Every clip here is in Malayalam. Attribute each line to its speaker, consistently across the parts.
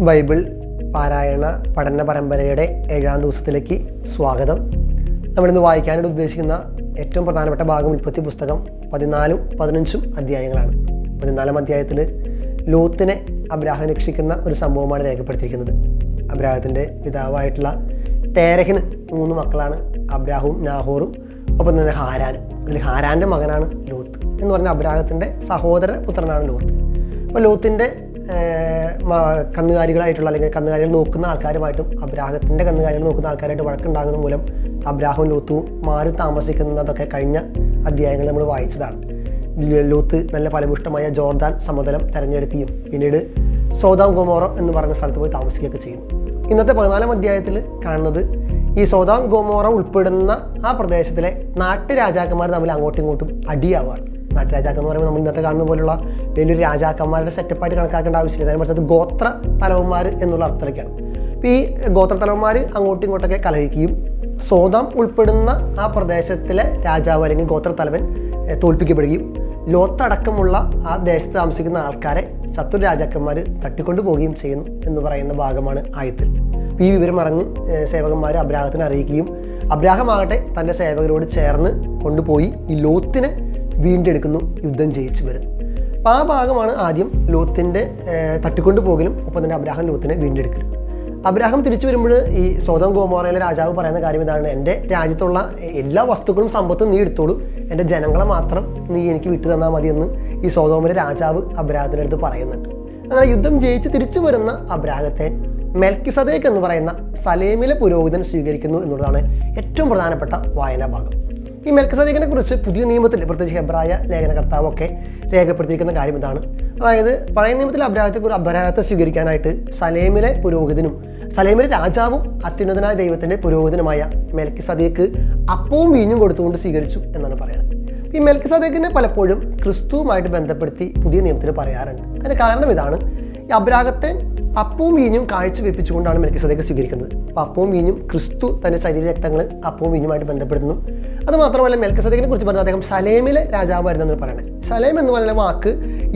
Speaker 1: ബൈബിൾ പാരായണ പഠന പരമ്പരയുടെ ഏഴാം ദിവസത്തിലേക്ക് സ്വാഗതം. നമ്മളിന്ന് വായിക്കാനായിട്ട് ഉദ്ദേശിക്കുന്ന ഏറ്റവും പ്രധാനപ്പെട്ട ഭാഗം ഉൽപ്പത്തി പുസ്തകം പതിനാലും പതിനഞ്ചും അധ്യായങ്ങളാണ്. പതിനാലാം അധ്യായത്തിൽ ലോത്തിനെ അബ്രാഹം രക്ഷിക്കുന്ന ഒരു സംഭവമാണ് രേഖപ്പെടുത്തിയിരിക്കുന്നത്. അബ്രാഹത്തിന്റെ പിതാവായിട്ടുള്ള തേരഹിന് മൂന്ന് മക്കളാണ് അബ്രാഹും നാഹോറും ഒപ്പം തന്നെ ഹാരാൻ അതിൽ ഹാരാന്റെ മകനാണ് ലോത്ത് എന്ന് പറഞ്ഞ അബ്രാഹത്തിന്റെ സഹോദര പുത്രനാണ് ലോത്ത്. അപ്പോൾ ലോത്തിന്റെ കന്നുകാലികളായിട്ടുള്ള അല്ലെങ്കിൽ കന്നുകാലികൾ നോക്കുന്ന ആൾക്കാരുമായിട്ടും അബ്രാഹത്തിന്റെ കന്നുകാലികൾ നോക്കുന്ന ആൾക്കാരായിട്ട് വഴക്കുണ്ടാകുന്ന മൂലം അബ്രാഹും ലോത്തും മാറി താമസിക്കുന്നതൊക്കെ കഴിഞ്ഞ അധ്യായങ്ങൾ നമ്മൾ വായിച്ചതാണ്. ലൂത്ത് നല്ല ഫലപുഷ്ടമായ ജോർദാൻ സമതലം തിരഞ്ഞെടുക്കുകയും പിന്നീട് സോദാം ഗോമോറോ എന്ന് പറയുന്ന സ്ഥലത്ത് പോയി താമസിക്കുകയൊക്കെ ചെയ്യുന്നു ഇന്നത്തെ പതിനാലാം അധ്യായത്തിൽ കാണുന്നത് ഈ സോദാം ഗോമോറ ഉൾപ്പെടുന്ന ആ പ്രദേശത്തിലെ നാട്ടുരാജാക്കന്മാർ തമ്മിൽ അങ്ങോട്ടും ഇങ്ങോട്ടും അടിയാവുകയാണ് നാട്ടുരാജാക്കം എന്ന് പറയുമ്പോൾ നമ്മൾ ഇന്നത്തെ കാണുന്ന പോലുള്ള വലിയൊരു രാജാക്കന്മാരുടെ സെറ്റപ്പായിട്ട് കണക്കാക്കേണ്ട ആവശ്യമില്ല. അതിന് മറിച്ചത് ഗോത്ര തലവന്മാർ എന്നുള്ള അർത്ഥത്തിലേക്കാണ് അപ്പോൾ ഈ ഗോത്ര തലവന്മാർ അങ്ങോട്ടും ഇങ്ങോട്ടൊക്കെ കലഹിക്കുകയും സോദാം ഉൾപ്പെടുന്ന ആ പ്രദേശത്തിലെ രാജാവ് അല്ലെങ്കിൽ ഗോത്ര തലവൻ തോൽപ്പിക്കപ്പെടുകയും ലോത്തടക്കമുള്ള ആ ദേശത്ത് താമസിക്കുന്ന ആൾക്കാരെ ശത്രു രാജാക്കന്മാർ തട്ടിക്കൊണ്ടു പോവുകയും ചെയ്യുന്നു എന്ന് പറയുന്ന ഭാഗമാണ് ആയത്തിൽ. ഈ വിവരം അറിഞ്ഞ് സേവകന്മാർ അബ്രാഹത്തിനെ അറിയിക്കുകയും അബ്രാഹമാകട്ടെ തന്റെ സേവകരോട് ചേർന്ന് കൊണ്ടുപോയി ഈ ലോത്തിനെ വീണ്ടെടുക്കുന്നു യുദ്ധം ജയിച്ചു വരുന്നു. അപ്പോൾ ആ ഭാഗമാണ് ആദ്യം ലോത്തിന്റെ തട്ടിക്കൊണ്ടു പോകലും ഒപ്പം തന്നെ അബ്രാഹം ലോത്തിനെ വീണ്ടെടുക്കലും. അബ്രാഹം തിരിച്ചു വരുമ്പോൾ ഈ സ്വതം ഗോമോറയിലെ രാജാവ് പറയുന്ന കാര്യം ഇതാണ് എന്റെ രാജ്യത്തുള്ള എല്ലാ വസ്തുക്കളും സമ്പത്തും നീ എടുത്തോളൂ. എന്റെ ജനങ്ങളെ മാത്രം നീ എനിക്ക് വിട്ടു തന്നാൽ മതി എന്ന് ഈ സ്വതോമിലെ രാജാവ് അബ്രാഹത്തിന്റെ അടുത്ത് പറയുന്നുണ്ട്. അങ്ങനെ യുദ്ധം ജയിച്ച് തിരിച്ചു വരുന്ന അബ്രാഹത്തെ മെൽക്കിസദേക്ക് എന്ന് പറയുന്ന സലേമിലെ പുരോഹിതൻ സ്വീകരിക്കുന്നു എന്നുള്ളതാണ് ഏറ്റവും പ്രധാനപ്പെട്ട വായനാ ഭാഗം ഈ മെൽക്കസദേക്കിനെ കുറിച്ച് പുതിയ നിയമത്തിൽ പ്രത്യേകിച്ച് ഹെബ്രായ ലേഖനകർത്താവൊക്കെ രേഖപ്പെടുത്തിയിരിക്കുന്ന കാര്യം ഇതാണ്. അതായത് പഴയ നിയമത്തിൽ അബ്രാഹത്തെ കുറിച്ച് അബ്രാഹത്തെ സ്വീകരിക്കാനായിട്ട് സലേമിലെ പുരോഹിതനും സലേമിലെ രാജാവും അത്യുന്നതനായ ദൈവത്തിന്റെ പുരോഹിതനുമായ മെൽക്കിസദേക്ക് അപ്പവും വീഞ്ഞും കൊടുത്തുകൊണ്ട് സ്വീകരിച്ചു എന്നാണ് പറയുന്നത്. ഈ മെൽക്കിസദേക്കിനെ പലപ്പോഴും ക്രിസ്തുവുമായിട്ട് ബന്ധപ്പെടുത്തി പുതിയ നിയമത്തിൽ പറയാറുണ്ട്. അതിന് കാരണം ഇതാണ്. ഈ അബ്രാഹത്തെ അപ്പവും വീഞ്ഞും കാഴ്ച വെപ്പിച്ചുകൊണ്ടാണ് മെൽക്കിസദേക്ക് സ്വീകരിക്കുന്നത്. അപ്പോൾ അപ്പവും വീഞ്ഞും ക്രിസ്തു തന്റെ ശരീര രക്തങ്ങൾ അപ്പവും വീഞ്ഞുമായിട്ട് ബന്ധപ്പെടുന്നു അത് മാത്രമല്ല മെൽക്കിസദേക്കിനെ കുറിച്ച് പറഞ്ഞാൽ അദ്ദേഹം സലേമിലെ രാജാവായിരുന്നു എന്ന് പറയുന്നത് സലേം എന്ന് പറയുന്ന വാക്ക്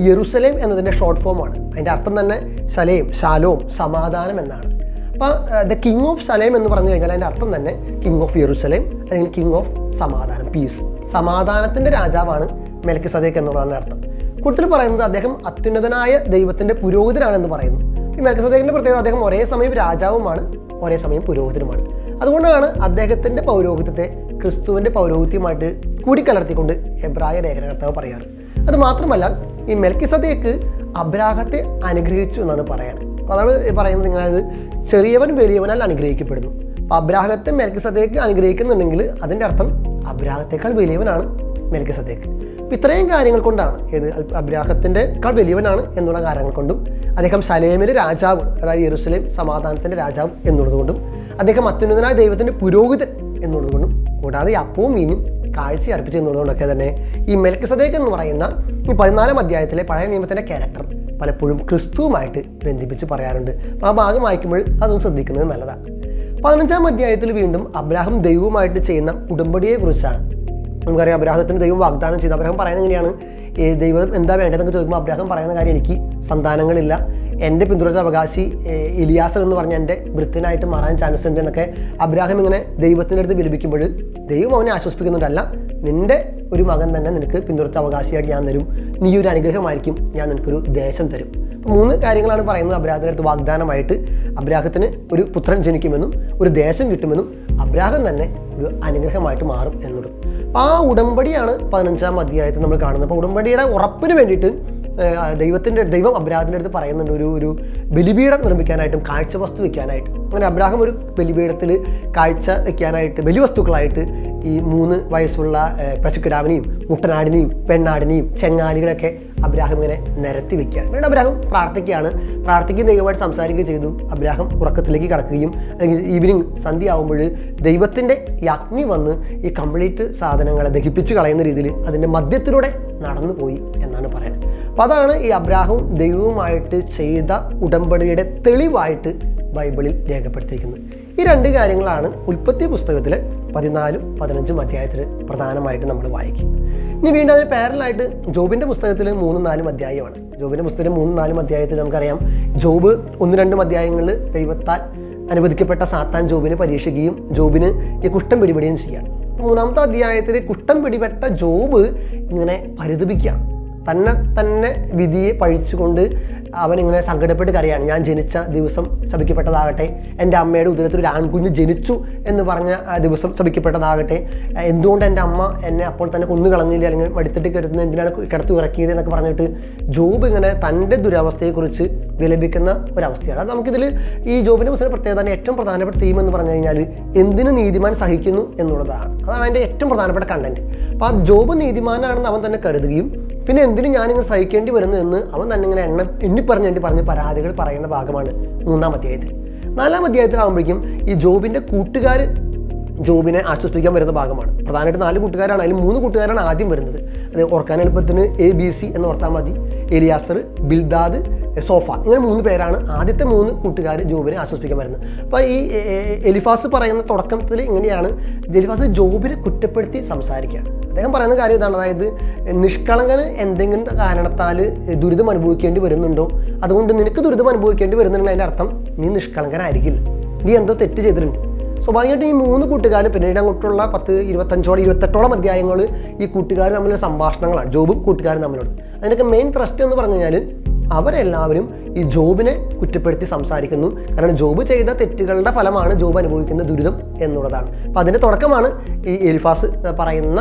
Speaker 1: യെറുസലേം എന്നതിന്റെ ഷോർട്ട് ഫോമാണ് അതിന്റെ അർത്ഥം തന്നെ സലേം ശാലോം സമാധാനം എന്നാണ്. അപ്പോൾ ദ കിങ് ഓഫ് സലേം എന്ന് പറഞ്ഞു കഴിഞ്ഞാൽ അതിന്റെ അർത്ഥം തന്നെ കിങ് ഓഫ് യെറുസലേം അല്ലെങ്കിൽ കിങ് ഓഫ് സമാധാനം പീസ് സമാധാനത്തിന്റെ രാജാവാണ് മെൽക്കി സദേക്ക് എന്നുള്ളതാണ് അർത്ഥം. കൂടുതൽ പറയുന്നത് അദ്ദേഹം അത്യുന്നതനായ ദൈവത്തിന്റെ പുരോഹിതനാണെന്ന് പറയുന്നു. ഈ മെൽക്കസദേക്കിന്റെ പ്രത്യേകത അദ്ദേഹം ഒരേ സമയം രാജാവുമാണ് ഒരേ സമയം പുരോഹിതനുമാണ്. അതുകൊണ്ടാണ് അദ്ദേഹത്തിന്റെ പൗരോഹിത്യത്തെ ക്രിസ്തുവിന്റെ പൗരോഹിത്യമായിട്ട് കൂടിക്കലർത്തിക്കൊണ്ട് ഹെബ്രായ ലേഖനകർത്താവ് പറയാറ്. അത് മാത്രമല്ല ഈ മെൽക്കിസദേക്ക് അബ്രാഹത്തെ അനുഗ്രഹിച്ചു എന്നാണ് പറയുന്നത് അതാണ് പറയുന്നത് നിങ്ങളത് ചെറിയവൻ വലിയവനാൽ അനുഗ്രഹിക്കപ്പെടുന്നു. അപ്പോൾ അബ്രാഹത്തെ മെൽക്കിസദേക്ക് അനുഗ്രഹിക്കുന്നുണ്ടെങ്കിൽ അതിന്റെ അർത്ഥം അബ്രാഹത്തേക്കാൾ വലിയവനാണ് മെൽക്കിസദേക്ക് ഇത്രയും കാര്യങ്ങൾ കൊണ്ടാണ് ഏത് അബ്രാഹത്തിന്റെ കാൾ വലിയവനാണ് എന്നുള്ള കാര്യങ്ങൾ കൊണ്ടും അദ്ദേഹം സലേമിലെ രാജാവ് അതായത് യെറുസലേം സമാധാനത്തിന്റെ രാജാവ് എന്നുള്ളതുകൊണ്ടും അദ്ദേഹം അത്യുന്നതനായ ദൈവത്തിന്റെ പുരോഹിതൻ എന്നുള്ളതുകൊണ്ടും കൂടാതെ അപ്പവും മീനും കാഴ്ച അർപ്പിച്ചു എന്നുള്ളതുകൊണ്ടൊക്കെ തന്നെ ഈ മെൽക്കിസദേക്ക് എന്ന് പറയുന്ന ഈ പതിനാലാം അധ്യായത്തിലെ പഴയ നിയമത്തിന്റെ ക്യാരക്ടർ പലപ്പോഴും ക്രിസ്തുവുമായിട്ട് ബന്ധിപ്പിച്ച് പറയാറുണ്ട്. ആ ഭാഗം വായിക്കുമ്പോൾ അതൊന്നും ശ്രദ്ധിക്കുന്നത് നല്ലതാണ്. പതിനഞ്ചാം അധ്യായത്തിൽ വീണ്ടും അബ്രാഹം ദൈവവുമായിട്ട് ചെയ്യുന്ന ഉടമ്പടിയെക്കുറിച്ചാണ് നമുക്കറിയാം അബ്രാഹത്തിന് ദൈവം വാഗ്ദാനം ചെയ്തു. അബ്രാഹം പറയുന്നത് എങ്ങനെയാണ്? ദൈവം എന്താ വേണ്ടതെന്ന് ചോദിക്കുമ്പോൾ അബ്രാഹം പറയുന്ന കാര്യം എനിക്ക് സന്താനങ്ങളില്ല. എന്റെ പിന്തുടർച്ച അവകാശി ഇലിയാസർ എന്ന് പറഞ്ഞ എന്റെ വൃത്തിനായിട്ട് മാറാൻ ചാൻസ് ഉണ്ട് എന്നൊക്കെ അബ്രാഹം ഇങ്ങനെ ദൈവത്തിന്റെ അടുത്ത് വിലപിക്കുമ്പോൾ ദൈവം അവനെ ആശ്വസിപ്പിക്കുന്നുണ്ടല്ല. നിന്റെ ഒരു മകൻ തന്നെ നിനക്ക് പിന്തുടർച്ച അവകാശിയായിട്ട് ഞാൻ തരും. നീ ഒരു അനുഗ്രഹമായിരിക്കും. ഞാൻ നിനക്കൊരു ദേശം തരും. മൂന്ന് കാര്യങ്ങളാണ് പറയുന്നത് അബ്രാഹത്തിന്റെ അടുത്ത് വാഗ്ദാനമായിട്ട്. അബ്രാഹത്തിന് ഒരു പുത്രൻ ജനിക്കുമെന്നും ഒരു ദേശം കിട്ടുമെന്നും അബ്രാഹം തന്നെ ഒരു അനുഗ്രഹമായിട്ട് മാറും എന്നുള്ളത്. അപ്പോൾ ആ ഉടമ്പടിയാണ് പതിനഞ്ചാം അധ്യായത്തിൽ നമ്മൾ കാണുന്നത്. അപ്പോൾ ഉടമ്പടിയുടെ ഉറപ്പിന് വേണ്ടിയിട്ട് ദൈവത്തിന്റെ ദൈവം അബ്രാഹത്തിന്റെ അടുത്ത് പറയുന്നുണ്ട്. ഒരു ഒരു ബലിപീഠം നിർമ്മിക്കാനായിട്ടും കാഴ്ച വസ്തു വയ്ക്കാനായിട്ട് അങ്ങനെ അബ്രാഹം ഒരു ബലിപീഠത്തിൽ കാഴ്ച വെക്കാനായിട്ട് ബലിവസ്തുക്കളായിട്ട് ഈ മൂന്ന് വയസ്സുള്ള പശുക്കിടാവിനെയും മുട്ടനാടിനെയും പെണ്ണാടിനെയും ചെങ്ങാലികളൊക്കെ അബ്രാഹം ഇങ്ങനെ നിരത്തി വെക്കുകയാണ്. പിന്നീട് അബ്രാഹം പ്രാർത്ഥിക്കുകയാണ്. പ്രാർത്ഥിക്കുകയും ദൈവമായിട്ട് സംസാരിക്കുകയും ചെയ്തു. അബ്രാഹം ഉറക്കത്തിലേക്ക് കടക്കുകയും അല്ലെങ്കിൽ ഈവനിങ് സന്ധ്യ ആകുമ്പോൾ ദൈവത്തിന്റെ ഈ അഗ്നി വന്ന് ഈ കംപ്ലീറ്റ് സാധനങ്ങളെ ദഹിപ്പിച്ച് കളയുന്ന രീതിയിൽ അതിന്റെ മധ്യത്തിലൂടെ നടന്നു പോയി എന്നാണ് പറയുന്നത്. അപ്പോൾ അതാണ് ഈ അബ്രാഹവും ദൈവവുമായിട്ട് ചെയ്ത ഉടമ്പടിയുടെ തെളിവായിട്ട് ബൈബിളിൽ രേഖപ്പെടുത്തിയിരിക്കുന്നത്. ഈ രണ്ട് കാര്യങ്ങളാണ് ഉൽപ്പത്തി പുസ്തകത്തിലെ പതിനാലും പതിനഞ്ചും അധ്യായത്തിൽ പ്രധാനമായിട്ട് നമ്മൾ വായിക്കും. ഇനി വീണ്ടും അതിന് പാരലായിട്ട് ജോബിന്റെ പുസ്തകത്തിൽ മൂന്നും നാലും അധ്യായമാണ്. ജോബിന്റെ പുസ്തകത്തിൽ മൂന്നും നാലും അധ്യായത്തിൽ നമുക്കറിയാം ജോബ് ഒന്ന് രണ്ടും അധ്യായങ്ങളിൽ ദൈവത്താൽ അനുവദിക്കപ്പെട്ട സാത്താൻ ജോബിനെ പരീക്ഷിക്കുകയും ജോബിന് ഈ കുഷ്ഠം പിടിപെടുകയും ചെയ്യാണ് മൂന്നാമത്തെ അധ്യായത്തിൽ കുഷ്ഠം പിടിപെട്ട ജോബ് ഇങ്ങനെ പരിതപിക്കുകയാണ്. തന്നെ തന്നെ വിധിയെ പഴിച്ചുകൊണ്ട് അവനിങ്ങനെ സങ്കടപ്പെട്ട് കരയാണ്. ഞാൻ ജനിച്ച ദിവസം ശപിക്കപ്പെട്ടതാകട്ടെ. എന്റെ അമ്മയുടെ ഉദരത്തിൽ ഒരു ആൺകുഞ്ഞ് ജനിച്ചു എന്ന് പറഞ്ഞ ദിവസം ശപിക്കപ്പെട്ടതാകട്ടെ. എന്തുകൊണ്ട് എന്റെ അമ്മ എന്നെ അപ്പോൾ തന്നെ കൊന്നു കളഞ്ഞില്ല? അല്ലെങ്കിൽ മടിത്തിട്ട് കിടത്തുന്നത് എന്തിനാണ് കിടത്തി ഇറക്കിയത് എന്നൊക്കെ പറഞ്ഞിട്ട് ജോബ് ഇങ്ങനെ തന്റെ ദുരവസ്ഥയെക്കുറിച്ച് വിലപിക്കുന്ന ഒരവസ്ഥയാണ്. അത് നമുക്കിതിൽ ഈ ജോബിന്റെ പുസ്തകം പ്രത്യേകത ഏറ്റവും പ്രധാനപ്പെട്ട തീം എന്ന് പറഞ്ഞു കഴിഞ്ഞാൽ എന്തിനു നീതിമാൻ സഹിക്കുന്നു എന്നുള്ളതാണ്. അതാണ് അതിന്റെ ഏറ്റവും പ്രധാനപ്പെട്ട കണ്ടന്റ് അപ്പോൾ ആ ജോബ് നീതിമാനാണെന്ന് അവൻ തന്നെ കരുതുകയും പിന്നെ എന്തിനും ഞാനിങ്ങനെ സഹിക്കേണ്ടി വരുന്നു എന്ന് അവൻ തന്നെ ഇങ്ങനെ എണ്ണ എണ്ണി പറഞ്ഞ് പറഞ്ഞ് പരാതികൾ പറയുന്ന ഭാഗമാണ് മൂന്നാം അധ്യായത്തിൽ. നാലാം അധ്യായത്തിലാകുമ്പോഴേക്കും ഈ ജോബിന്റെ കൂട്ടുകാർ ജോബിനെ ആശ്വസിപ്പിക്കാൻ വരുന്ന ഭാഗമാണ്. പ്രധാനമായിട്ട് നാല് കൂട്ടുകാരാണ് അതിൽ മൂന്ന് കൂട്ടുകാരാണ് ആദ്യം വരുന്നത്. അത് ഓർക്കാൻ എളുപ്പത്തിന് എ ബി സി എന്ന് ഓർത്താൽ മതി. എലിയാസർ ബിൽദാദ് സോഫ ഇങ്ങനെ മൂന്ന് പേരാണ് ആദ്യത്തെ മൂന്ന് കൂട്ടുകാർ ജോബിനെ ആശ്വസിപ്പിക്കാൻ വരുന്നത്. അപ്പോൾ ഈ എലിഫാസ് പറയുന്ന തുടക്കത്തിൽ ഇങ്ങനെയാണ് എലിഫാസ് ജോബിനെ കുറ്റപ്പെടുത്തി സംസാരിക്കുക. അദ്ദേഹം പറയുന്ന കാര്യം ഇതാണ്. അതായത് നിഷ്കളങ്കന് എന്തെങ്കിലും കാരണത്താൽ ദുരിതം അനുഭവിക്കേണ്ടി വരുന്നുണ്ടോ? അതുകൊണ്ട് നിനക്ക് ദുരിതം അനുഭവിക്കേണ്ടി വരുന്നുണ്ടെങ്കിൽ അതിന്റെ അർത്ഥം നീ നിഷ്കളങ്കനായിരിക്കില്ല. നീ എന്തോ തെറ്റ് ചെയ്തിട്ടുണ്ട്. സ്വാഭാവികമായിട്ടും ഈ മൂന്ന് കൂട്ടുകാർ പിന്നീട് അങ്ങോട്ടുള്ള പത്ത് ഇരുപത്തഞ്ചോളം ഇരുപത്തെട്ടോളം അധ്യായങ്ങൾ ഈ കൂട്ടുകാർ തമ്മിലുള്ള സംഭാഷണങ്ങളാണ്. ജോബും കൂട്ടുകാരും തമ്മിലുള്ള അതിനൊക്കെ മെയിൻ ത്രസ്റ്റ് എന്ന് പറഞ്ഞു കഴിഞ്ഞാൽ അവരെല്ലാവരും ഈ ജോബിനെ കുറ്റപ്പെടുത്തി സംസാരിക്കുന്നു. കാരണം ജോബ് ചെയ്ത തെറ്റുകളുടെ ഫലമാണ് ജോബ് അനുഭവിക്കുന്ന ദുരിതം എന്നുള്ളതാണ്. അപ്പോൾ അതിന്റെ തുടക്കമാണ് ഈ എൽഫാസ് പറയുന്ന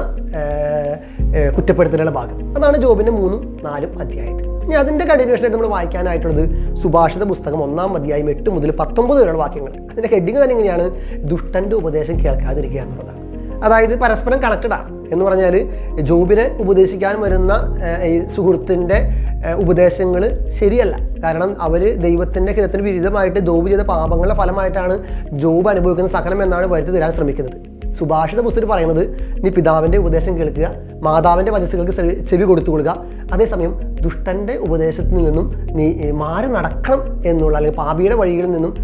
Speaker 1: ഏർ, ഭാഗം. അതാണ് ജോബിന്റെ മൂന്നും നാലും അധ്യായത്തിൽ. ഇനി അതിന്റെ കണ്ടിന്യൂഷനായിട്ട് നമ്മൾ വായിക്കാനായിട്ടുള്ളത് സുഭാഷിത പുസ്തകം ഒന്നാം അധ്യായം എട്ട് മുതൽ പത്തൊമ്പത് വരെയുള്ള വാക്യങ്ങൾ. അതിന്റെ ഹെഡിങ് തന്നെ എങ്ങനെയാണ് ദുഷ്ടന്റെ ഉപദേശം കേൾക്കാതിരിക്കുക എന്നുള്ളതാണ്. അതായത് പരസ്പരം കണക്റ്റഡാണ് എന്ന് പറഞ്ഞാൽ ജോബിനെ ഉപദേശിക്കാൻ വരുന്ന ഈ സുഹൃത്തിന്റെ ഉപദേശങ്ങൾ ശരിയല്ല. കാരണം അവർ ദൈവത്തിന്റെ ഹിതത്തിന് വിരുദ്ധമായിട്ട് ജോബ് ചെയ്ത പാപങ്ങളുടെ ഫലമായിട്ടാണ് ജോബ് അനുഭവിക്കുന്ന സഹനം എന്നാണ് വരുത്തി തരാൻ ശ്രമിക്കുന്നത്. സുഭാഷിത പുസ്തകത്തിൽ പറയുന്നത് നീ പിതാവിന്റെ ഉപദേശം കേൾക്കുക മാതാവിന്റെ വചസ്സുകൾക്ക് ചെവി- കൊടുത്തു കൊടുക്കുക അതേസമയം ദുഷ്ടന്റെ ഉപദേശത്തിൽ നിന്നും നീ മാറി നടക്കണം എന്നുള്ള അല്ലെങ്കിൽ പാപിയുടെ വഴികളിൽ നിന്നും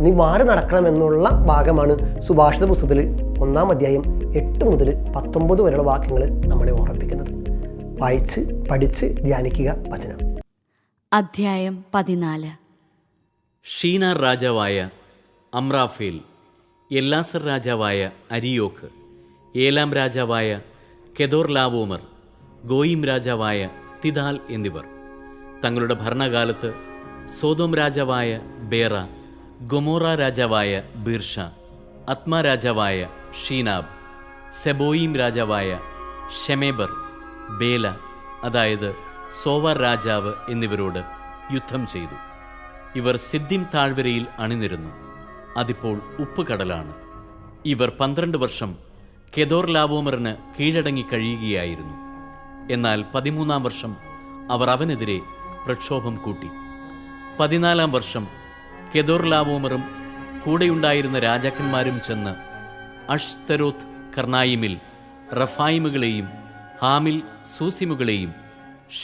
Speaker 1: നീ മാറി നടക്കണം എന്നുള്ള ഭാഗമാണ് സുഭാഷിത പുസ്തകത്തിൽ ഒന്നാം അധ്യായം എട്ട് മുതൽ പത്തൊമ്പത് വരെയുള്ള വാക്യങ്ങൾ നമ്മളെ ഓർമ്മിപ്പിക്കുന്നത്. വായിച്ച് പഠിച്ച് ധ്യാനിക്കുക വചനം.
Speaker 2: അധ്യായം പതിനാല്.
Speaker 3: ഷീനാർ രാജാവായ അമ്രാഫേൽ എല്ലാസർ രാജാവായ അരിയോക്ക് ഏലാം രാജാവായ കെദോർലാവോമർ ഗോയിം രാജാവായ തിദാൽ എന്നിവർ. തങ്ങളുടെ ഭരണകാലത്ത് സോതോം രാജാവായ ബേറ ഗൊമോറ രാജാവായ ബിർഷ അത്മ രാജാവായ ഷീനാബ് സെബോയിം രാജാവായ ഷെമേബർ ബേല അതായത് സോവർ രാജാവ് എന്നിവരോട് യുദ്ധം ചെയ്തു. ഇവർ സിദ്ധിം താഴ്വരയിൽ അണിനിരുന്നു. അതിപ്പോൾ ഉപ്പുകടലാണ്. ഇവർ പന്ത്രണ്ട് വർഷം കെദോർ ലാവോമറിന് കീഴടങ്ങി കഴിയുകയായിരുന്നു. എന്നാൽ പതിമൂന്നാം വർഷം അവർ അവനെതിരെ പ്രക്ഷോഭം കൂട്ടി. പതിനാലാം വർഷം കെദോർ ലാവോമറും കൂടെയുണ്ടായിരുന്ന രാജാക്കന്മാരും ചെന്ന് അഷ്തരോത് കർണായിമിൽ റഫായിമുകളെയും ഹാമിൽ സൂസിമുകളെയും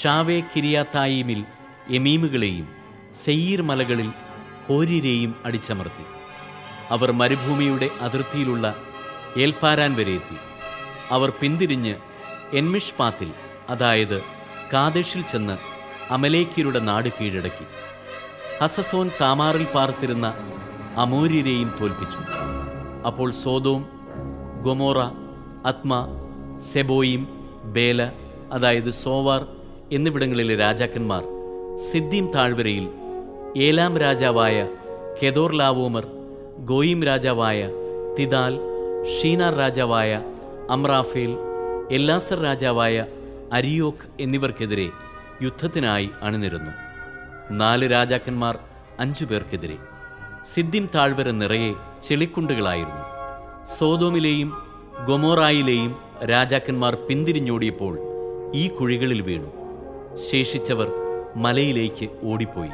Speaker 3: ഷാവേ കിരിയാത്തായിമിൽ എമീമുകളെയും സെയ്യീർ മലകളിൽ ഹോരിരെയും അടിച്ചമർത്തി. അവർ മരുഭൂമിയുടെ അതിർത്തിയിലുള്ള ഏൽപ്പാരാൻ വരെ എത്തി. അവർ പിന്തിരിഞ്ഞ് എൻമിഷ് പാത്തിൽ അതായത് കാദേശിൽ ചെന്ന് അമലേക്കിയരുടെ നാട് കീഴടക്കി. ഹസസോൻ താമാറിൽ പാർത്തിരുന്ന അമൂര്യരെയും തോൽപ്പിച്ചു. അപ്പോൾ Sodom Gomorrah Admah Zeboiim Bela അതായത് സോവാർ എന്നിവിടങ്ങളിലെ രാജാക്കന്മാർ സിദ്ദീം താഴ്വരയിൽ ഏലാം രാജാവായ കെദോർ ലാവോമർ ഗോയിം രാജാവായ തിദാൽ ഷീനാർ രാജാവായ അമ്രാഫേൽ എല്ലാസർ രാജാവായ അരിയോക്ക് എന്നിവർക്കെതിരെ യുദ്ധത്തിനായി അണിനിരുന്നു. നാല് രാജാക്കന്മാർ അഞ്ചു പേർക്കെതിരെ. സിദ്ദിം താഴ്വര നിറയെ ചെളിക്കുണ്ടുകളായിരുന്നു. സോതോമിലെയും ഗൊമോറായിലെയും രാജാക്കന്മാർ പിന്തിരിഞ്ഞോടിയപ്പോൾ ഈ കുഴികളിൽ വീണു. ശേഷിച്ചവർ മലയിലേക്ക് ഓടിപ്പോയി.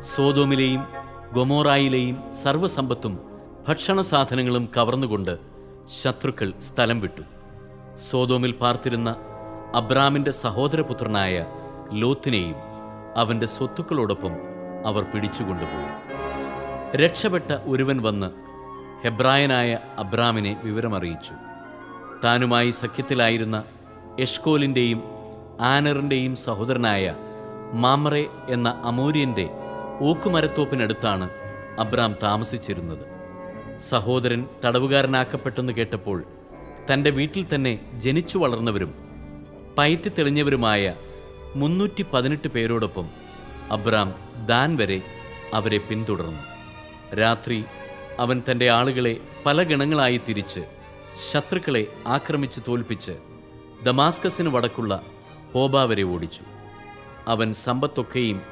Speaker 3: സോതോമിലെയും ഗൊമോറായിലെയും സർവസമ്പത്തും ഭക്ഷണ സാധനങ്ങളും കവർന്നുകൊണ്ട് ശത്രുക്കൾ സ്ഥലം വിട്ടു. സോതോമിൽ പാർത്തിരുന്ന അബ്രാമിന്റെ സഹോദരപുത്രനായ ലോത്തിനെയും അവന്റെ സ്വത്തുക്കളോടൊപ്പം അവർ പിടിച്ചുകൊണ്ടുപോയി. രക്ഷപ്പെട്ട ഒരുവൻ വന്ന് ഹെബ്രായനായ അബ്രാമിനെ വിവരമറിയിച്ചു. താനുമായി സഖ്യത്തിലായിരുന്ന എഷ്കോലിന്റെയും ആനറിന്റെയും സഹോദരനായ മാമറെ എന്ന അമൂര്യന്റെ ഊക്കുമരത്തോപ്പിനടുത്താണ് അബ്രാം താമസിച്ചിരുന്നത്. സഹോദരൻ തടവുകാരനാക്കപ്പെട്ടെന്ന് കേട്ടപ്പോൾ തന്റെ വീട്ടിൽ തന്നെ ജനിച്ചു വളർന്നവരും പയറ്റി തെളിഞ്ഞവരുമായ മുന്നൂറ്റി പതിനെട്ട് പേരോടൊപ്പം അബ്രാം ദാൻ വരെ അവരെ പിന്തുടർന്നു. രാത്രി അവൻ തന്റെ ആളുകളെ പല ഗണങ്ങളായി തിരിച്ച് ശത്രുക്കളെ ആക്രമിച്ച് തോൽപ്പിച്ച് ദമാസ്കസിന് വടക്കുള്ള ഹോബ വരെ ഓടിച്ചു. അവൻ സമ്പത്തൊക്കെയും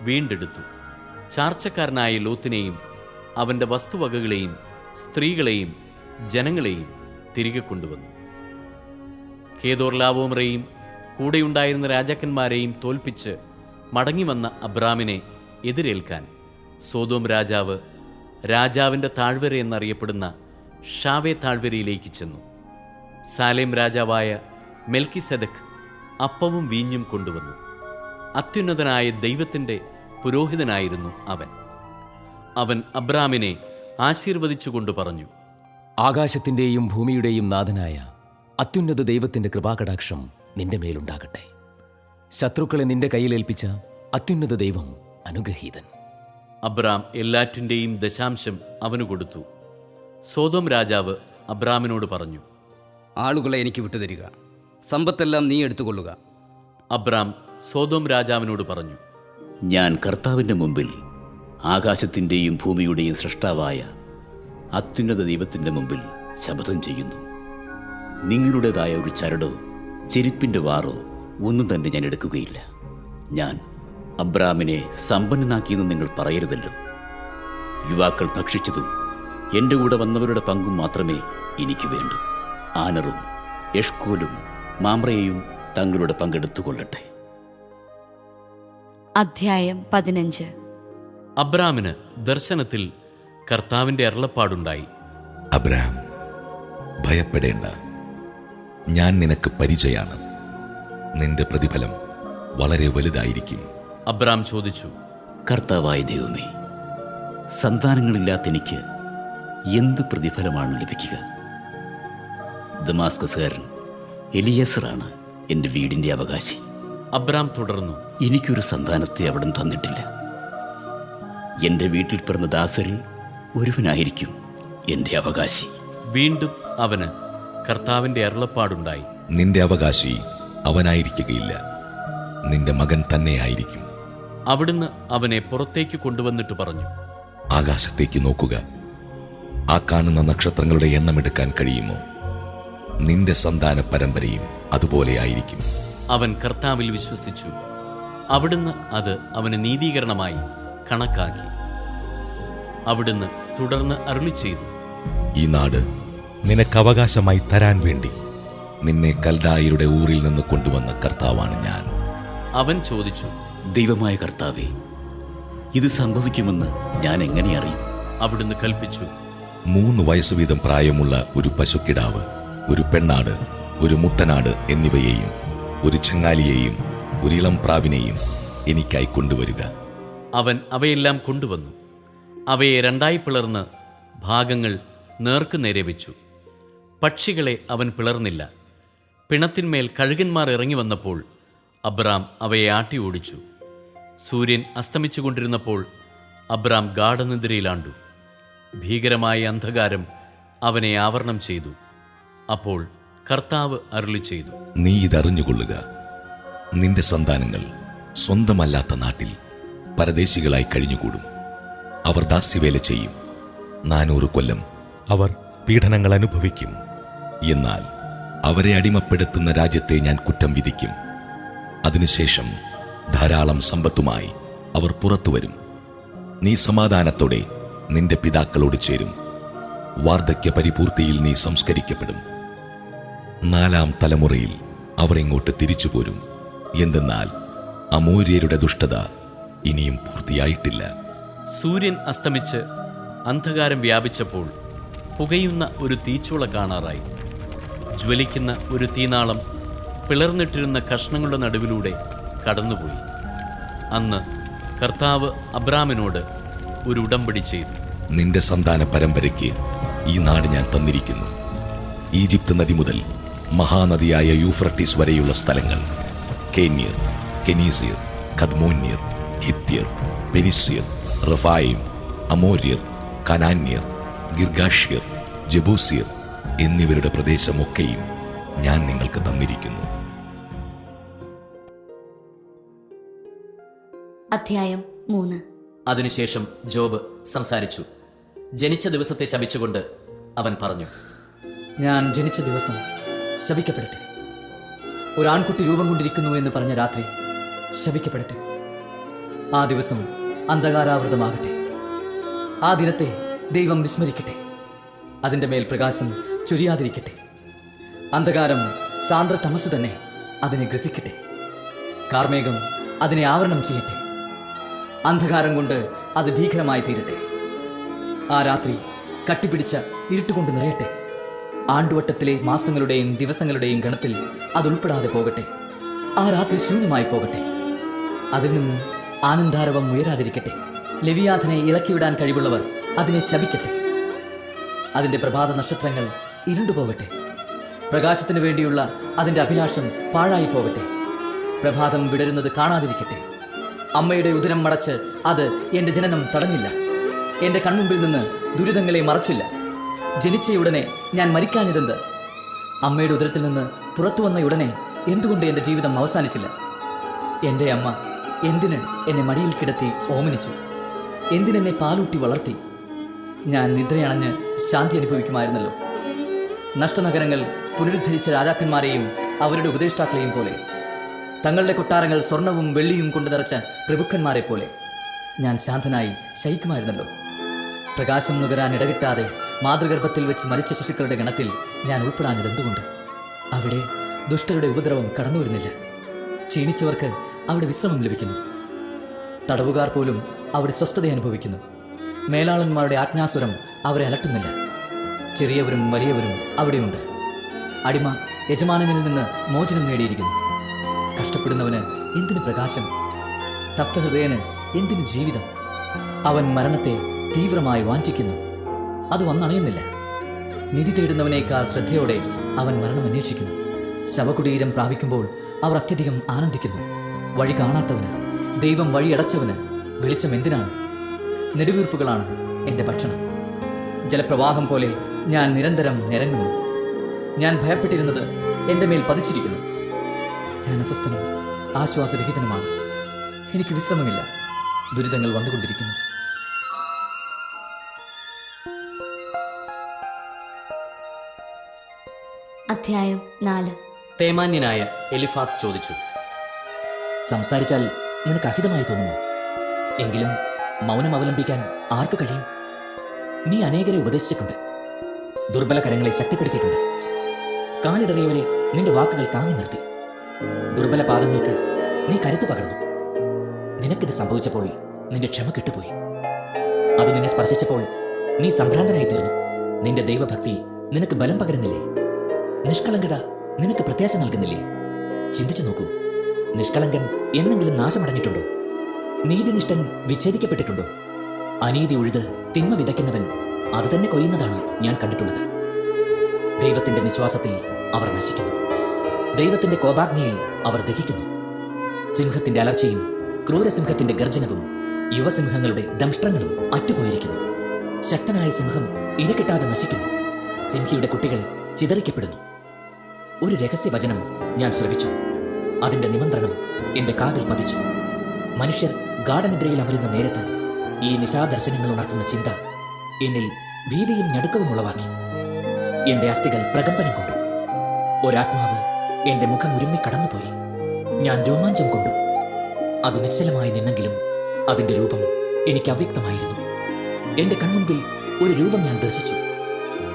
Speaker 3: വീണ്ടെടുത്തു. ചാർച്ചക്കാരനായ ലോത്തിനെയും അവന്റെ വസ്തുവകകളെയും സ്ത്രീകളെയും ജനങ്ങളെയും തിരികെ കൊണ്ടുവന്നു. കേദോർലാവോമറേയും കൂടെയുണ്ടായിരുന്ന രാജാക്കന്മാരെയും തോൽപ്പിച്ച് മടങ്ങിവന്ന അബ്രാമിനെ എതിരേൽക്കാൻ സോതോം രാജാവ് രാജാവിന്റെ താഴ്വര എന്നറിയപ്പെടുന്ന ഷാവെ താഴ്വരയിലേക്ക് ചെന്നു. സാലേം രാജാവായ മെൽക്കി സെദക് അപ്പവും വീഞ്ഞും കൊണ്ടുവന്നു. അത്യുന്നതനായ ദൈവത്തിന്റെ പുരോഹിതനായിരുന്നു അവൻ. അവൻ അബ്രാമിനെ ആശീർവദിച്ചുകൊണ്ട് പറഞ്ഞു
Speaker 4: ആകാശത്തിന്റെയും ഭൂമിയുടെയും നാഥനായ അത്യുന്നത ദൈവത്തിന്റെ കൃപാകടാക്ഷം നിന്റെ മേലുണ്ടാകട്ടെ. ശത്രുക്കളെ നിന്റെ കയ്യിലേൽപ്പിച്ച അത്യുന്നത ദൈവം അനുഗ്രഹീതൻ.
Speaker 3: അബ്രാം എല്ലാറ്റിന്റെയും ദശാംശം അവനു കൊടുത്തു. സോതോം രാജാവ് അബ്രാമിനോട് പറഞ്ഞു
Speaker 5: ആളുകളെ എനിക്ക് വിട്ടുതരിക. സമ്പത്തെല്ലാം നീ എടുത്തുകൊള്ളുക.
Speaker 3: അബ്രാം സോതോം രാജാവിനോട് പറഞ്ഞു
Speaker 6: ഞാൻ കർത്താവിന്റെ മുമ്പിൽ ആകാശത്തിന്റെയും ഭൂമിയുടെയും സൃഷ്ടാവായ അത്യുന്നത ദൈവത്തിന്റെ മുമ്പിൽ ശപഥം ചെയ്യുന്നു. നിങ്ങളുടേതായ ഒരു ചരടോ ചെരുപ്പിന്റെ വാറോ ഒന്നും തന്നെ ഞാൻ എടുക്കുകയില്ല. ഞാൻ അബ്രാമിനെ സമ്പന്നനാക്കിയെന്ന് നിങ്ങൾ പറയരുതല്ലോ. യുവാക്കൾ ഭക്ഷിച്ചതും എന്റെ കൂടെ വന്നവരുടെ പങ്കും മാത്രമേ എനിക്ക് വേണ്ടൂ. ആനറും എഷ്കോലും മാമ്രയെയും തങ്ങളുടെ പങ്കെടുത്തുകൊള്ളട്ടെ.
Speaker 2: അധ്യായം പതിനഞ്ച്.
Speaker 3: അബ്രാമിന് ദർശനത്തിൽ കർത്താവിന്റെ അരുളപ്പാടുണ്ടായി.
Speaker 7: അബ്രാം ഭയപ്പെടേണ്ട. ഞാൻ നിനക്ക് പരിചയാണ്. നിന്റെ പ്രതിഫലം വളരെ വലുതായിരിക്കും.
Speaker 3: അബ്രാം ചോദിച്ചു
Speaker 6: കർത്താവായ ദൈവമേ സന്താനങ്ങളില്ലാത്ത എനിക്ക് എന്ത് പ്രതിഫലമാണ് ലഭിക്കുക? ദമാസ്കസുകാരൻ എലിയസറാണ് എന്റെ വീടിന്റെ അവകാശി.
Speaker 3: അബ്രാം തുടർന്നു.
Speaker 6: എനിക്കൊരു സന്താനത്തെ അവിടെ തന്നിട്ടില്ല. എന്റെ വീട്ടിൽ പിറന്ന ദാസരിൽ ഒരുവനായിരിക്കും എന്റെ അവകാശി.
Speaker 3: വീണ്ടും അവന് കർത്താവിന്റെ അരുളപ്പാടുണ്ടായി.
Speaker 7: നിന്റെ അവകാശി അവനായിരിക്കുകയില്ല. നിന്റെ മകൻ തന്നെയായിരിക്കും
Speaker 3: അവിടുന്ന് അവനെ പുറത്തേക്ക് കൊണ്ടുവന്നിട്ട് പറഞ്ഞു.
Speaker 7: ആകാശത്തേക്ക് നോക്കുക. ആ കാണുന്ന നക്ഷത്രങ്ങളുടെ എണ്ണം എടുക്കാൻ കഴിയുമോ? നിന്റെ സന്താന പരമ്പരയും അതുപോലെ ആയിരിക്കും.
Speaker 3: അവൻ കർത്താവിൽ വിശ്വസിച്ചു. അവിടുന്ന് അത് അവന് നീതീകരണമായി കണക്കാക്കി. അവിടുന്ന് തുടർന്ന് അരുളി ചെയ്തു.
Speaker 7: ഈ നാട് നിനക്ക് അവകാശമായി തരാൻ വേണ്ടി നിന്നെ കൽദായരുടെ ഊരിൽ നിന്ന് കൊണ്ടുവന്ന കർത്താവാണ് ഞാൻ.
Speaker 3: അവൻ ചോദിച്ചു
Speaker 6: ദൈവമായ കർത്താവേ ഇത് സംഭവിക്കുമെന്ന് ഞാൻ എങ്ങനെ അറിയും?
Speaker 3: അവിടുന്ന് കൽപ്പിച്ചു
Speaker 7: മൂന്ന് വയസ്സ് വീതം പ്രായമുള്ള ഒരു പശുക്കിടാവ് ഒരു പെണ്ണാട് ഒരു മുട്ടനാട് എന്നിവയെയും ഒരു ചെങ്ങാലിയെയും ഒരു ഇളം പ്രാവിനെയും എനിക്കായി കൊണ്ടുവരിക.
Speaker 3: അവൻ അവയെല്ലാം കൊണ്ടുവന്നു. അവയെ രണ്ടായി പിളർന്ന് ഭാഗങ്ങൾ നേർക്ക് നേരെ വെച്ചു. പക്ഷികളെ അവൻ പിളർന്നില്ല. പിണത്തിന്മേൽ കഴുകന്മാർ ഇറങ്ങി വന്നപ്പോൾ അബ്രാം അവയെ ആട്ടി ഓടിച്ചു. സൂര്യൻ അസ്തമിച്ചുകൊണ്ടിരുന്നപ്പോൾ അബ്രാം ഗാഠനിദ്രയിലാണ്ടു. ഭീകരമായ അന്ധകാരം അവനെ ആവരണം ചെയ്തു. അപ്പോൾ കർത്താവ് അരുളി ചെയ്തു.
Speaker 7: നീ ഇതറിഞ്ഞുകൊള്ളുക. നിന്റെ സന്താനങ്ങൾ സ്വന്തമല്ലാത്ത നാട്ടിൽ പരദേശികളായി കഴിഞ്ഞുകൂടും. അവർ ദാസ്യവേല ചെയ്യും. നാനൂറ് കൊല്ലം അവർ പീഡനങ്ങൾ അനുഭവിക്കും. എന്നാൽ അവരെ അടിമപ്പെടുത്തുന്ന രാജ്യത്തെ ഞാൻ കുറ്റം വിധിക്കും. അതിനുശേഷം ധാരാളം സമ്പത്തുമായി അവർ പുറത്തുവരും. നീ സമാധാനത്തോടെ നിന്റെ പിതാക്കളോട് ചേരും. വാർദ്ധക്യ പരിപൂർത്തിയിൽ നീ സംസ്കരിക്കപ്പെടും. നാലാം തലമുറയിൽ അവർ ഇങ്ങോട്ട് തിരിച്ചു പോരും എന്തെന്നാൽ അമൂര്യരുടെ ദുഷ്ടത ഇനിയും പൂർത്തിയായിട്ടില്ല.
Speaker 3: സൂര്യൻ അസ്തമിച്ച് അന്ധകാരം വ്യാപിച്ചപ്പോൾ പുകയുന്ന ഒരു തീച്ചുള കാണാറായി. ജ്വലിക്കുന്ന ഒരു തീനാളം പിളർന്നിട്ടിരുന്ന കഷ്ണങ്ങളുടെ നടുവിലൂടെ കടന്നുപോയി. അന്ന് കർത്താവ് അബ്രാമിനോട് ഒരു ഉടമ്പടി ചെയ്തു.
Speaker 7: നിന്റെ സന്താന പരമ്പരയ്ക്ക് ഈ നാട് ഞാൻ തന്നിരിക്കുന്നു. ഈജിപ്ത് നദി മുതൽ മഹാനദിയായ യൂഫ്രട്ടീസ് വരെയുള്ള സ്ഥലങ്ങൾ. കേന്യർ കെനീസിയർ ഖദ്മോന്യർ ഹിത്യർ പെരിസ്യർ റഫായിം അമോര്യർ കനാന്യർ ഗിർഗാഷ്യർ ജബൂസിയർ എന്നിവരുടെ പ്രദേശമൊക്കെയും ഞാൻ നിങ്ങൾക്ക് തന്നിരിക്കുന്നു.
Speaker 2: അധ്യായം മൂന്ന്.
Speaker 8: അതിനുശേഷം ജോബ് സംസാരിച്ചു. ജനിച്ച ദിവസത്തെ ശപിച്ചുകൊണ്ട് അവൻ പറഞ്ഞു
Speaker 9: ഞാൻ ജനിച്ച ദിവസം ശപിക്കപ്പെടട്ടെ. ഒരു ആൺകുട്ടി രൂപം കൊണ്ടിരിക്കുന്നു എന്ന് പറഞ്ഞ രാത്രി ശപിക്കപ്പെടട്ടെ. ആ ദിവസം അന്ധകാരാവൃതമാകട്ടെ. ആ ദിനത്തെ ദൈവം വിസ്മരിക്കട്ടെ. അതിന്റെ മേൽ പ്രകാശം ചുരിയാതിരിക്കട്ടെ. അന്ധകാരം സാന്ദ്ര തമസ് തന്നെ അതിനെ ഗ്രസിക്കട്ടെ. കാർമേഘം അതിനെ ആവരണം ചെയ്യട്ടെ. അന്ധകാരം കൊണ്ട് അത് ഭീകരമായി തീരട്ടെ. ആ രാത്രി കട്ടിപ്പിടിച്ച ഇരുട്ടുകൊണ്ട് നിറയട്ടെ. ആണ്ടുവട്ടത്തിലെ മാസങ്ങളുടെയും ദിവസങ്ങളുടെയും ഗണത്തിൽ അതുൾപ്പെടാതെ പോകട്ടെ. ആ രാത്രി ശൂന്യമായി പോകട്ടെ. അതിൽ നിന്ന് ആനന്ദാരവം ഉയരാതിരിക്കട്ടെ. ലവിയാഥനെ ഇളക്കിവിടാൻ കഴിവുള്ളവർ അതിനെ ശപിക്കട്ടെ. അതിന്റെ പ്രഭാത നക്ഷത്രങ്ങൾ ഇരുണ്ടുപോകട്ടെ പ്രകാശത്തിനു വേണ്ടിയുള്ള അതിന്റെ അഭിലാഷം പാഴായി പോകട്ടെ. പ്രഭാതം വിടരുന്നത് കാണാതിരിക്കട്ടെ. അമ്മയുടെ ഉദരം മടച്ച് അത് എന്റെ ജനനം തടഞ്ഞില്ല. എന്റെ കൺമുമ്പിൽ നിന്ന് ദുരിതങ്ങളെ മറച്ചില്ല. ജനിച്ചയുടനെ ഞാൻ മരിക്കാഞ്ഞതെന്ത്? അമ്മയുടെ ഉദരത്തിൽ നിന്ന് പുറത്തു വന്ന ഉടനെ എന്തുകൊണ്ട് എന്റെ ജീവിതം അവസാനിച്ചില്ല? എന്റെ അമ്മ എന്തിന് എന്നെ മടിയിൽ കിടത്തി ഓമനിച്ചു? എന്തിനെന്നെ പാലൂട്ടി വളർത്തി? ഞാൻ നിദ്രയണഞ്ഞ് ശാന്തി അനുഭവിക്കുമായിരുന്നല്ലോ. നഷ്ടനഗരങ്ങൾ പുനരുദ്ധരിച്ച രാജാക്കന്മാരെയും അവരുടെ ഉപദേഷ്ടാക്കളെയും പോലെ. തങ്ങളുടെ കൊട്ടാരങ്ങൾ സ്വർണവും വെള്ളിയും കൊണ്ട് നിറച്ച പ്രഭുക്കന്മാരെ പോലെ ഞാൻ ശാന്തനായി ശയിക്കുമായിരുന്നല്ലോ. പ്രകാശം നുകരാൻ ഇടകിട്ടാതെ മാതൃഗർഭത്തിൽ വെച്ച് മരിച്ച ശിശുക്കളുടെ ഗണത്തിൽ ഞാൻ ഉൾപ്പെടാഞ്ഞത് എന്തുകൊണ്ട്? അവിടെ ദുഷ്ടരുടെ ഉപദ്രവം കടന്നു വരുന്നില്ല. ക്ഷീണിച്ചവർക്ക് അവിടെ വിശ്രമം ലഭിക്കുന്നു. തടവുകാർ പോലും അവിടെ സ്വസ്ഥത അനുഭവിക്കുന്നു. മേലാളന്മാരുടെ ആജ്ഞാസുരം അവരെ അലട്ടുന്നില്ല. ചെറിയവരും വലിയവരും അവിടെയുണ്ട്. അടിമ യജമാനനിൽ നിന്ന് മോചനം നേടിയിരിക്കുന്നു. കഷ്ടപ്പെടുന്നവന് എന്തിന് പ്രകാശം? തപ്തഹൃദയന് എന്തിന് ജീവിതം? അവൻ മരണത്തെ തീവ്രമായി വാഞ്ചിക്കുന്നു. അത് വന്നണയുന്നില്ല. നിധി തേടുന്നവനേക്കാൾ ശ്രദ്ധയോടെ അവൻ മരണം അന്വേഷിക്കുന്നു. ശവകുടീരം പ്രാപിക്കുമ്പോൾ അവർ അത്യധികം ആനന്ദിക്കുന്നു. വഴി കാണാത്തവന് ദൈവം വഴിയടച്ചവന് വെളിച്ചം എന്തിനാണ്? നെടുവീർപ്പുകളാണ് എന്റെ ഭക്ഷണം. ജലപ്രവാഹം പോലെ ഞാൻ നിരന്തരം നിരങ്ങുന്നു ഞാൻ ഭയപ്പെട്ടിരുന്നത് എന്റെ മേൽ പതിച്ചിരിക്കുന്നു. ഞാൻ അസ്വസ്ഥനും ആശ്വാസരഹിതനുമാണ്. എനിക്ക് വിശ്രമമില്ല. ദുരിതങ്ങൾ വന്നുകൊണ്ടിരിക്കുന്നു.
Speaker 2: അധ്യായം നാല്.
Speaker 8: തേമാന്യനായ എലിഫാസ് ചോദിച്ചു.
Speaker 9: സംസാരിച്ചാൽ നിനക്ക് അഹിതമായി തോന്നുമോ? എങ്കിലും മൗനം അവലംബിക്കാൻ ആർക്ക് കഴിയും? നീ അനേകരെ ഉപദേശിച്ചിട്ടുണ്ട്. ദുർബല കരങ്ങളെ ശക്തിപ്പെടുത്തിയിട്ടുണ്ട്. കാലിടറിയവരെ നിന്റെ വാക്കുകൾ താങ്ങി നിർത്തി. ദുർബല പാദങ്ങൾക്ക് നീ കരുത്തു പകർന്നു. നിനക്കിത് സംഭവിച്ചപ്പോൾ നിന്റെ ക്ഷമ കെട്ടുപോയി. അത് നിന്നെ സ്പർശിച്ചപ്പോൾ നീ സംഭ്രാന്തനായി തീർന്നു. നിന്റെ ദൈവഭക്തി നിനക്ക് ബലം പകരുന്നില്ലേ? നിഷ്കളങ്കത നിനക്ക് പ്രത്യാശ നൽകുന്നില്ലേ? ചിന്തിച്ചു നോക്കൂ. നിഷ്കളങ്കൻ എന്നെങ്കിലും നാശമടഞ്ഞിട്ടുണ്ടോ? നീതിനിഷ്ഠൻ വിച്ഛേദിക്കപ്പെട്ടിട്ടുണ്ടോ? അനീതി ഉഴുത് തിന്മ വിതയ്ക്കുന്നവൻ അത് തന്നെ കൊയ്യുന്നതാണ് ഞാൻ കണ്ടിട്ടുള്ളത്. ദൈവത്തിന്റെ നിശ്വാസത്തിൽ അവർ നശിക്കുന്നു. ദൈവത്തിന്റെ കോപാഗ്നിയിൽ അവർ ദഹിക്കുന്നു. സിംഹത്തിന്റെ അലർച്ചയും ക്രൂരസിംഹത്തിന്റെ ഗർജനവും യുവസിംഹങ്ങളുടെ ദംഷ്ട്രങ്ങളും അറ്റുപോയിരിക്കുന്നു. ശക്തനായ സിംഹം ഇരകിട്ടാതെ നശിക്കുന്നു. സിംഹിയുടെ കുട്ടികൾ ചിതറിക്കപ്പെടുന്നു. ഒരു രഹസ്യവചനം ഞാൻ ശ്രവിച്ചു. അതിന്റെ നിമന്ത്രണം എന്റെ കാതിൽ പതിച്ചു. മനുഷ്യർ ഗാഠനിദ്രയിൽ അമരുന്ന നേരത്ത് ഈ നിശാദർശനങ്ങൾ ഉണർത്തുന്ന ചിന്ത എന്നിൽ ഭീതിയും ഞടുക്കവും ഉളവാക്കി. എന്റെ അസ്ഥികൾ പ്രകമ്പനം കൊണ്ടു. ഒരാത്മാവ് എന്റെ മുഖം ഉരുമ്മി കടന്നുപോയി. ഞാൻ രോമാഞ്ചം കൊണ്ടു. അത് നിശ്ചലമായി നിന്നെങ്കിലും അതിന്റെ രൂപം എനിക്ക് അവ്യക്തമായിരുന്നു. എന്റെ കൺമുമ്പിൽ ഒരു രൂപം ഞാൻ ദർശിച്ചു.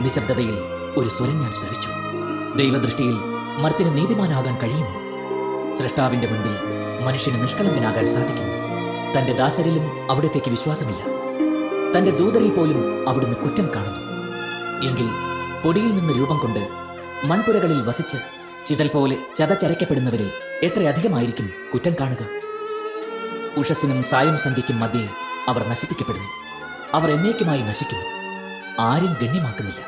Speaker 9: നിശബ്ദതയിൽ ഒരു സ്വരം ഞാൻ ശ്രവിച്ചു. ദൈവദൃഷ്ടിയിൽ മരത്തിന് നീതിമാനാകാൻ കഴിയുമോ? സൃഷ്ടാവിന്റെ മുൻപിൽ മനുഷ്യന് നിഷ്കളങ്കനാകാൻ സാധിക്കുമോ? തന്റെ ദാസരിലും അവിടത്തേക്ക് വിശ്വാസമില്ല. തന്റെ ദൂതരിൽ പോലും അവിടുന്ന് കുറ്റം കാണുന്നു. എങ്കിൽ പൊടിയിൽ നിന്ന് രൂപം കൊണ്ട് മൺപുരകളിൽ വസിച്ച് ചിതൽ പോലെ ചതച്ചരയ്ക്കപ്പെടുന്നവരിൽ എത്രയധികമായിരിക്കും കുറ്റം കാണുക? ഉഷസ്സിനും സായം സന്ധ്യയ്ക്കും മധ്യേ അവർ നശിപ്പിക്കപ്പെടുന്നു. അവർ എന്നേക്കുമായി നശിക്കുന്നു. ആരും ഗണ്യമാക്കുന്നില്ല.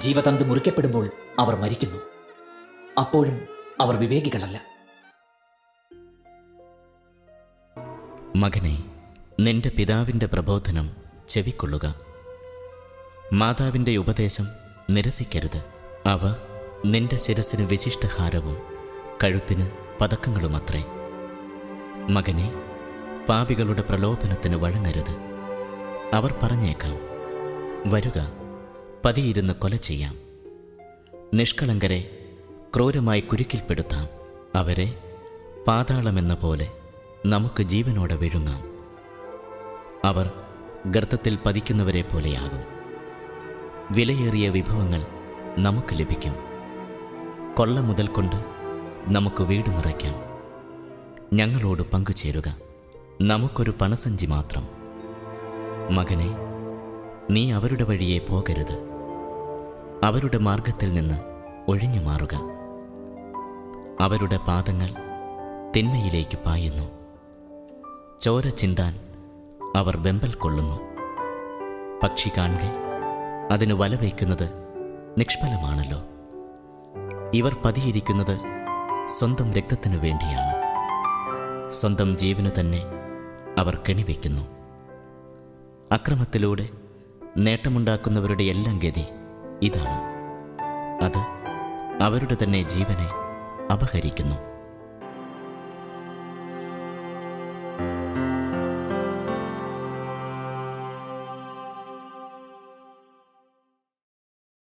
Speaker 9: ജീവതന്ത് മുറിക്കപ്പെടുമ്പോൾ അവർ മരിക്കുന്നു. അപ്പോഴും അവർ വിവേകികളല്ല.
Speaker 6: മകനെ നിന്റെ പിതാവിന്റെ പ്രബോധനം ചെവിക്കൊള്ളുക. മാതാവിന്റെ ഉപദേശം നിരസിക്കരുത്. അവ നിന്റെ ശിരസിന് വിശിഷ്ടഹാരവും കഴുത്തിന് പതക്കങ്ങളുമത്രേ. മകനെ പാപികളുടെ പ്രലോഭനത്തിന് വഴങ്ങരുത്. അവർ പറഞ്ഞേക്കാം വരുക പതിയിരുന്ന് കൊല ചെയ്യാം. നിഷ്കളങ്കരെ ക്രൂരമായി കുരുക്കിൽപ്പെടുത്താം. അവരെ പാതാളമെന്ന പോലെ നമുക്ക് ജീവനോടെ വിഴുങ്ങാം. അവർ ഗർത്തത്തിൽ പതിക്കുന്നവരെ പോലെയാകും. വിലയേറിയ വിഭവങ്ങൾ നമുക്ക് ലഭിക്കും. കൊള്ള മുതൽ കൊണ്ട് നമുക്ക് വീട് നിറയ്ക്കാം. ഞങ്ങളോട് പങ്കുചേരുക. നമുക്കൊരു പണസഞ്ചി മാത്രം. മകനെ നീ അവരുടെ വഴിയെ പോകരുത്. അവരുടെ മാർഗത്തിൽ നിന്ന് ഒഴിഞ്ഞു മാറുക. അവരുടെ പാദങ്ങൾ തിന്മയിലേക്ക് പായുന്നു. ചോര ചിന്താൻ അവർ വെമ്പൽ കൊള്ളുന്നു. പക്ഷി കാണുക അതിന് വല വയ്ക്കുന്നത് നിഷ്ഫലമാണല്ലോ. ഇവർ പതിയിരിക്കുന്നത് സ്വന്തം രക്തത്തിനു വേണ്ടിയാണ്. സ്വന്തം ജീവന് തന്നെ അവർ കെണിവെക്കുന്നു. അക്രമത്തിലൂടെ നേട്ടമുണ്ടാക്കുന്നവരുടെ എല്ലാം ഗതി ഇതാണ്. അത് അവരുടെ തന്നെ ജീവനെ അപഹരിക്കുന്നു.